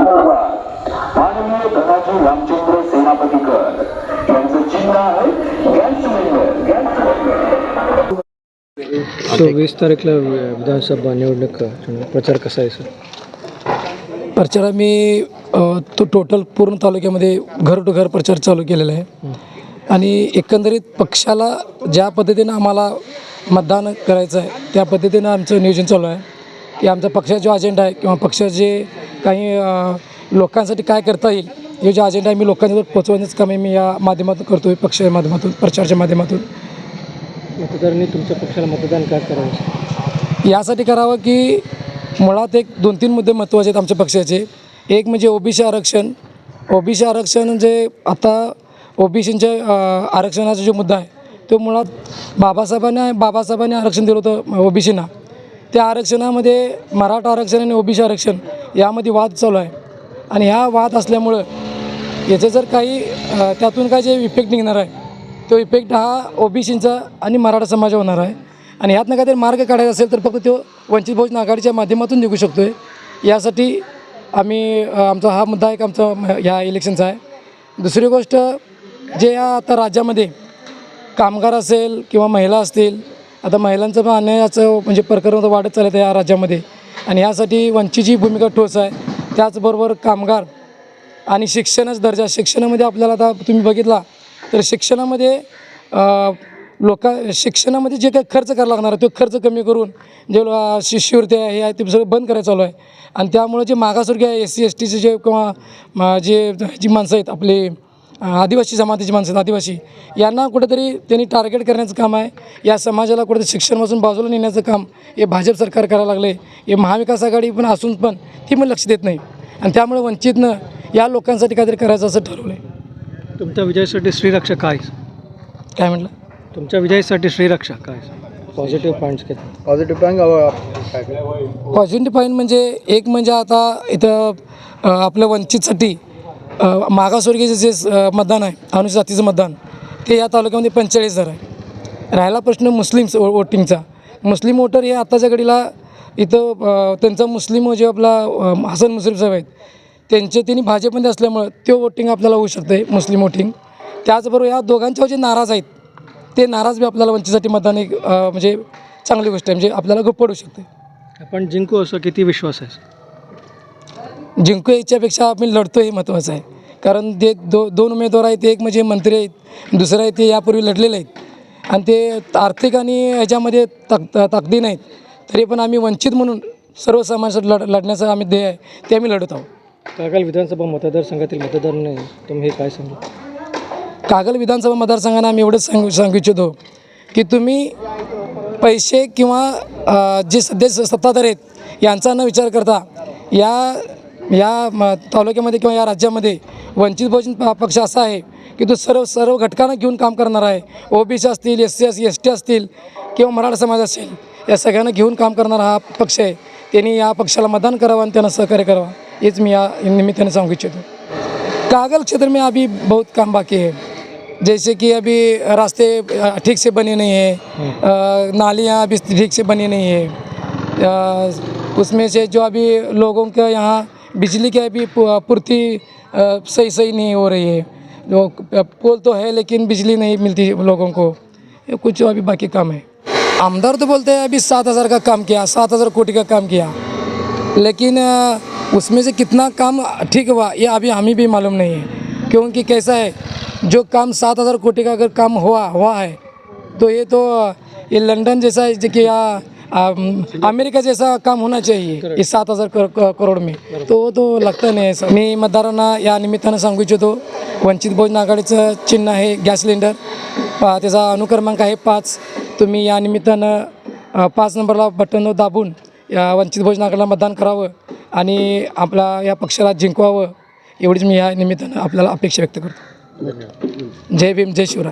माननीय धनाजी रामचंद्र सेनापतीकर यांचं चिन्ह आहे gas cylinder gas cylinder. So वीस तारीखला विधानसभा निवडणूक. प्रचार कसा आहे सर? प्रचार आम्ही अ, तो टोटल पूर्ण तालुक्यामध्ये घर टू घर प्रचार चालू केलेला आहे. आणि एकंदरीत पक्षाला ज्या पद्धतीनं आम्हाला मतदान करायचं आहे त्या पद्धतीनं आमचं नियोजन चालू आहे. की आमचा पक्षाचा जो अजेंडा आहे किंवा पक्षाचे काही लोकांसाठी काय करता येईल हे जे अजेंडा आहे मी लोकांच्यावर पोचवण्याचं काम मी या माध्यमातून करतो आहे पक्षाच्या माध्यमातून प्रचारच्या माध्यमातून. मतदारांनी तुमच्या पक्षाला मतदान का करावं? यासाठी करावं की मुळात एक दोन तीन मुद्दे महत्त्वाचे आहेत आमच्या पक्षाचे. एक म्हणजे ओबीसी आरक्षण. ओबीसी आरक्षण जे आता ओबीसीच्या आरक्षणाचा जो मुद्दा आहे तो मुळात बाबासाहेबांनी बाबासाहेबांनी आरक्षण दिलं होतं ओबीसीना. त्या आरक्षणामध्ये मराठा आरक्षण आणि ओबीसी आरक्षण यामध्ये वाद चालू आहे. आणि ह्या वाद असल्यामुळं याचं जर काही त्यातून काय जे इफेक्ट निघणार आहे तो इफेक्ट हा ओबीसीचा आणि मराठा समाज होणार आहे. आणि ह्यातनं काहीतरी मार्ग काढायचा असेल तर फक्त तो वंचित बहुजन आघाडीच्या माध्यमातून निघू शकतो आहे यासाठी आम्ही आमचा हा मुद्दा एक आमचा ह्या इलेक्शनचा आहे. दुसरी गोष्ट जे या आता राज्यामध्ये कामगार असेल किंवा महिला असतील आता महिलांचं पण अन्यायाचं म्हणजे प्रकरण वाढत चालत आहे या राज्यामध्ये. आणि यासाठी वंचितची भूमिका ठोस आहे त्याचबरोबर कामगार आणि शिक्षणाचा दर्जा. शिक्षणामध्ये आपल्याला आता तुम्ही बघितला तर शिक्षणामध्ये लोका शिक्षणामध्ये जे काही खर्च करायला लागणार आहे तो खर्च कमी करून जे लो- शिष्यवृत्ती आहे हे आहे ते सगळं बंद करायला चालू आहे. आणि त्यामुळे जे मागासवर्गीय आहे एस सी एस टीचे जे किंवा जे जी माणसं आहेत आपले आदिवासी जमातीची माणसं आहेत आदिवासी. यांना कुठेतरी त्यांनी टार्गेट करण्याचं काम आहे. या समाजाला कुठेतरी शिक्षणापासून बाजूला नेण्याचं काम हे भाजप सरकार करायला लागले. हे महाविकास आघाडी पण असून पण ती पण लक्ष देत नाही. आणि त्यामुळे वंचितनं या लोकांसाठी काहीतरी करायचं असं ठरवलं आहे तुमच्या विजयासाठी श्रीरक्षा काय काय म्हटलं? तुमच्या विजयासाठी श्रीरक्षा काय पॉझिटिव्ह पॉईंट्स घेतात पॉझिटिव्ह पॉईंट काय पॉझिटिव्ह पॉईंट म्हणजे एक म्हणजे आता इथं आपल्या वंचितसाठी मागासवर्गीय जे मतदान आहे अनुसूचित जातीचं मतदान ते या तालुक्यामध्ये पंचेचाळीस हजार आहे. राहिला प्रश्न मुस्लिम्स वो- वोटिंगचा. मुस्लिम वोटर हे आत्ताच्या घडीला इथं त्यांचा मुस्लिम जे आपला हसन मुस्लिम साहेब आहेत त्यांचे त्यांनी भाजपमध्ये असल्यामुळं तो वोटिंग आपल्याला होऊ शकते मुस्लिम वोटिंग. त्याचबरोबर या दोघांच्यावर जे नाराज आहेत ते नाराज बी आपल्याला वंचितसाठी मतदान एक म्हणजे चांगली गोष्ट आहे म्हणजे आपल्याला गप्प पडू शकते आपण जिंकू असं किती विश्वास आहे? जिंकू याच्यापेक्षा आपण लढतो हे महत्त्वाचं आहे. कारण ते दो दोन उमेदवार आहेत एक म्हणजे मंत्री आहेत दुसरं आहे ते यापूर्वी लढलेले आहेत. आणि ते आर्थिक आणि ह्याच्यामध्ये ताक ताकदी नाहीत. तरी पण आम्ही वंचित म्हणून सर्व समाजासाठी लढ लढण्याचं आम्ही ध्येय आहे ते आम्ही लढत आहोत. कागल विधानसभा मतदारसंघातील मतदारांनी तुम्ही काय सांगू? कागल विधानसभा मतदारसंघाने आम्ही एवढंच सांगू सांगू इच्छितो की तुम्ही पैसे किंवा जे सध्या सत्ताधारी आहेत यांचा न विचार करता या या म- तालुक्यामध्ये किंवा या राज्यामध्ये वंचित बहुजन पक्ष असा आहे की तो सर्व सर्व घटकांना घेऊन काम करणार आहे. ओबीसी असतील S C S S T असतील किंवा मराठा समाज असेल या सगळ्यांना घेऊन काम करणारा हा पक्ष आहे. त्यांनी या पक्षाला मतदान करावं आणि त्यांना सहकार्य करावं. हेच मी या निमित्ताने सांगू इच्छितो. कागल क्षेत्र में अभी बहुत काम बाकी है. जैसे कि अभी रास्ते ठीक से बने नहीं है. नालियाँ अभी ठीक से बनी नहीं है. उसमें से जो अभी लोगों के यहाँ बिजली की अभी पूर्ति सही सही नहीं हो रही है। जो पोल तो है लेकिन बिजली नहीं मिलती लोगों को। ये कुछ अभी बाकी काम है। आमदार तो बोलते हैं अभी सात हज़ार का काम किया सात हज़ार कोटि का काम किया। लेकिन उसमें से कितना काम ठीक हुआ ये अभी हमें भी मालूम नहीं है। क्योंकि कैसा है जो काम सात हज़ार कोटि का अगर काम हुआ हुआ है तो ये तो ये लंदन जैसा है कि अम, अमेरिका जैसा काम होना चाहिए इस सात हज़ार करोड़ में। तो तो लगता नाही मी मतदारांना या निमित्तानं सांगू इच्छितो वंचित बहुजन आघाडीचं चिन्ह आहे गॅस सिलेंडर. त्याचा अनुक्रमांक आहे पाच. तुम्ही या निमित्तानं पाच नंबरला बटन दाबून या वंचित बहुजन आघाडीला मतदान करावं आणि आपला या पक्षाला जिंकवावं एवढीच मी या निमित्तानं आपल्याला अपेक्षा व्यक्त करतो. जय भीम जय शिवराय.